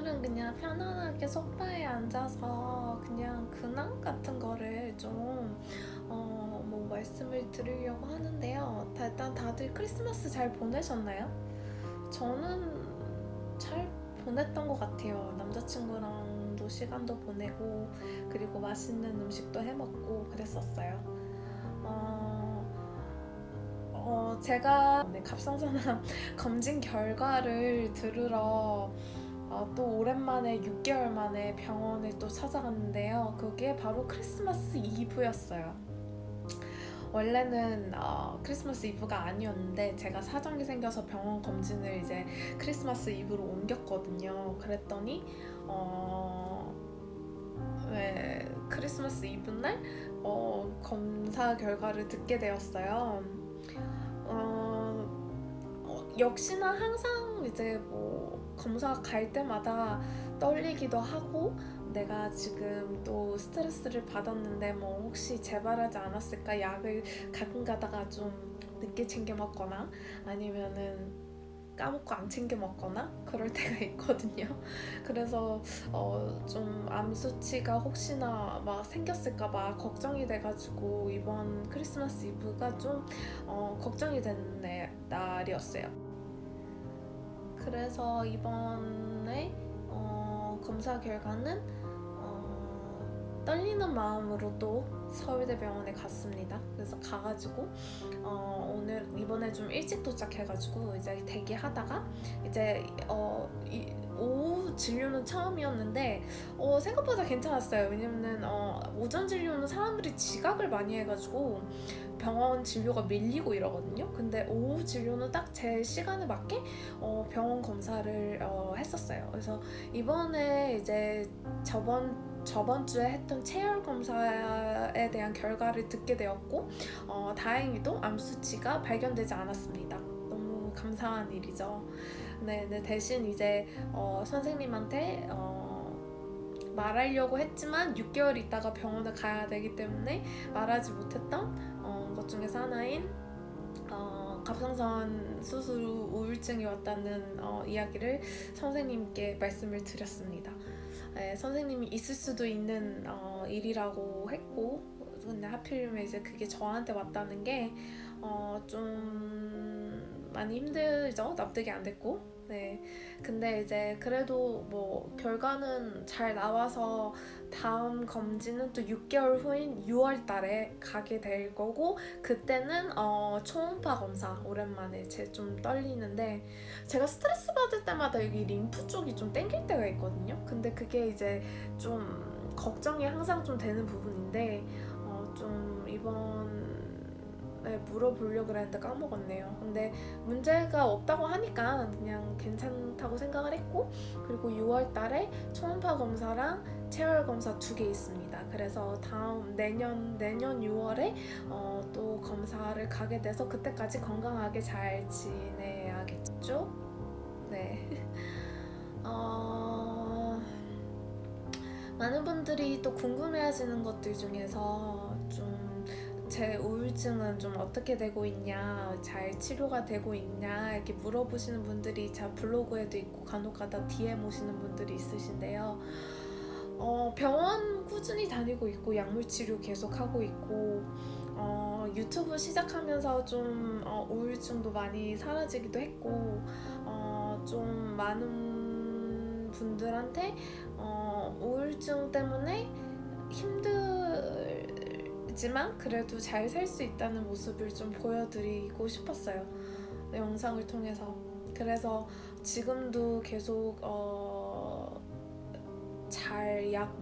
오늘은 그냥 편안하게 소파에 앉아서 그냥 근황 같은 거를 좀, 어, 뭐 말씀을 드리려고 하는데요. 다- 일단 다들 크리스마스 잘 보내셨나요? 저는 잘 보냈던 것 같아요. 남자친구랑도 시간도 보내고, 그리고 맛있는 음식도 해 먹고 그랬었어요. 어, 어, 제가 네, 갑상선암 검진 결과를 들으러 어, 또 오랜만에 6개월 만에 병원을 또 찾아갔는데요. 그게 바로 크리스마스 이브였어요. 원래는 어, 크리스마스 이브가 아니었는데 제가 사정이 생겨서 병원 검진을 이제 크리스마스 이브로 옮겼거든요. 그랬더니 어, 왜 크리스마스 이브 날 어, 검사 결과를 듣게 되었어요. 어, 어, 역시나 항상 이제 뭐 검사 갈 때마다 떨리기도 하고 내가 지금 또 스트레스를 받았는데 뭐 혹시 재발하지 않았을까 약을 가끔 가다가 좀 늦게 챙겨 먹거나 아니면은 까먹고 안 챙겨 먹거나 그럴 때가 있거든요. 그래서 어, 좀 암 수치가 혹시나 막 생겼을까봐 걱정이 돼가지고 이번 크리스마스 이브가 좀 어, 걱정이 되는 날- 날이었어요. 그래서 이번에 어, 검사 결과는 어, 떨리는 마음으로 또 서울대병원에 갔습니다. 그래서 가가지고 어, 오늘 이번에 좀 일찍 도착해가지고 이제 대기하다가 이제 어, 이, 오후 진료는 처음이었는데 어, 생각보다 괜찮았어요. 왜냐면은 어, 오전 진료는 사람들이 지각을 많이 해가지고 병원 진료가 밀리고 이러거든요. 근데 오후 진료는 딱 제 시간에 맞게 어, 병원 검사를 어, 했었어요. 그래서 이번에 이제 저번 저번 주에 했던 체열 검사에 대한 결과를 듣게 되었고 어, 다행히도 암 수치가 발견되지 않았습니다. 너무 감사한 일이죠. 네, 네 대신 이제 어, 선생님한테 어, 말하려고 했지만 6개월 있다가 병원에 가야 되기 때문에 말하지 못했던 어, 것 중에서 하나인 어, 갑상선 수술 후 우울증이 왔다는 어, 이야기를 선생님께 말씀을 드렸습니다. 네, 선생님이 있을 수도 있는 어, 일이라고 했고 근데 하필이면 이제 그게 저한테 왔다는 게 어, 좀 많이 힘들죠. 납득이 안 됐고. 네. 근데 이제 그래도 뭐 결과는 잘 나와서 다음 검진은 또 6개월 후인 6월 달에 가게 될 거고 그때는 어, 초음파 검사 오랜만에 제 좀 떨리는데 제가 스트레스 받을 때마다 여기 림프 쪽이 좀 땡길 때가 있거든요. 근데 그게 이제 좀 걱정이 항상 좀 되는 부분인데 어, 좀 이번 에 물어보려고 그랬는데 까먹었네요. 근데 문제가 없다고 하니까 그냥 괜찮다고 생각을 했고 그리고 6월 달에 초음파 검사랑 체열 검사 두 개 있습니다. 그래서 다음 내년 내년 6월에 어, 또 검사를 가게 돼서 그때까지 건강하게 잘 지내야겠죠? 네. 어, 많은 분들이 또 궁금해하시는 것들 중에서 좀 제 우울증은 좀 어떻게 되고 있냐, 잘 치료가 되고 있냐 이렇게 물어보시는 분들이 제 블로그에도 있고 간혹 가다 DM 오시는 분들이 있으신데요. 어, 병원 꾸준히 다니고 있고 약물 치료 계속 하고 있고 어, 유튜브 시작하면서 좀 어, 우울증도 많이 사라지기도 했고 어, 좀 많은 분들한테 어, 우울증 때문에 힘 들지만 그래도 잘 살 수 있다는 모습을 좀 보여드리고 싶었어요. 네, 영상을 통해서. 그래서 지금도 계속 어, 잘약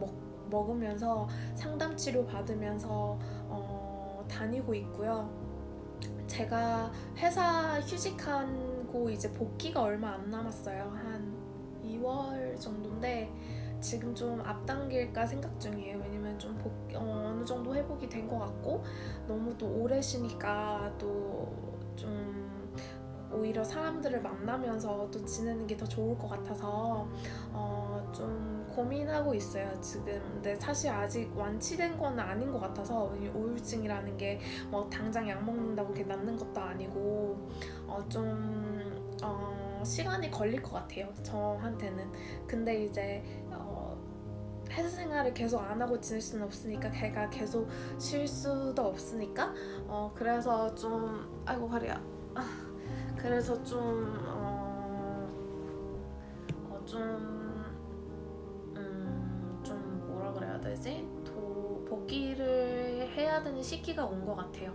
먹으면서 상담 치료 받으면서 어, 다니고 있고요. 제가 회사 휴직하고 이제 복귀가 얼마 안 남았어요. 한 2월 정도인데 지금 좀 앞당길까 생각 중이에요. 왜냐면 좀 복, 어, 어느 정도 회복이 된 것 같고 너무 또 오래 쉬니까 또 좀 오히려 사람들을 만나면서 또 지내는 게 더 좋을 것 같아서 어, 좀 고민하고 있어요 지금. 근데 사실 아직 완치된 건 아닌 것 같아서 이 우울증이라는 게 뭐 당장 약 먹는다고 이렇게 낫는 것도 아니고 어, 좀 어, 시간이 걸릴 것 같아요 저한테는. 근데 이제 어, 회사 생활을 계속 안 하고 지낼 수는 없으니까 걔가 계속 쉴 수도 없으니까 어 그래서 좀 아이고 허리야. 아, 그래서 어, 좀어좀 음 좀 뭐라 그래야 되지? 도 복귀를 해야 되는 시기가 온 것 같아요.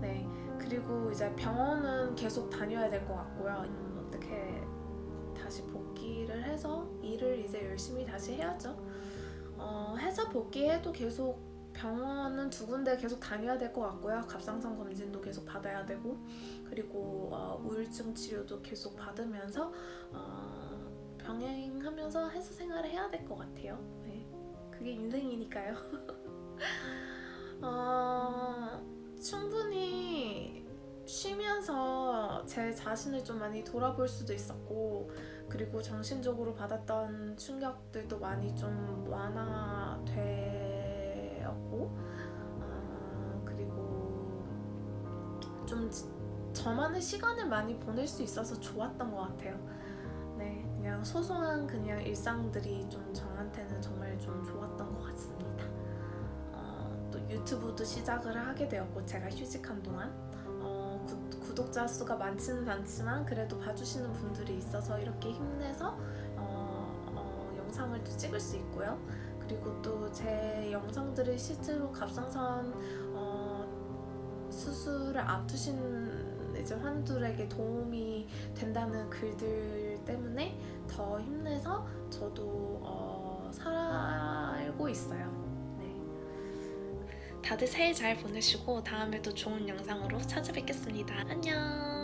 네 그리고 이제 병원은 계속 다녀야 될 것 같고요 음, 어떻게 다시 복귀를 해서 일을 이제 열심히 다시 해야죠 어, 회사 복귀해도 계속 병원은 두 군데 계속 다녀야 될 것 같고요. 갑상선 검진도 계속 받아야 되고 그리고 어, 우울증 치료도 계속 받으면서 어, 병행하면서 회사 생활을 해야 될 것 같아요. 네, 그게 인생이니까요. 어, 쉬면서 제 자신을 좀 많이 돌아볼 수도 있었고 그리고 정신적으로 받았던 충격들도 많이 좀 완화되었고 어, 그리고 좀 지- 저만의 시간을 많이 보낼 수 있어서 좋았던 것 같아요. 네, 그냥 소소한 그냥 일상들이 좀 저한테는 정말 좀 좋았던 것 같습니다. 어, 또 유튜브도 시작을 하게 되었고 제가 휴직한 동안 어, 구, 구독자 수가 많지는 않지만 그래도 봐주시는 분들이 있어서 이렇게 힘내서 어, 어, 영상을 또 찍을 수 있고요. 그리고 또 제 영상들이 실제로 갑상선 어, 수술을 앞두신 이제 환들에게 도움이 된다는 글들 때문에 더 힘내서 저도 어, 살고 있어요. 네. 다들 새해 잘 보내시고 다음에도 좋은 영상으로 찾아뵙겠습니다. 안녕.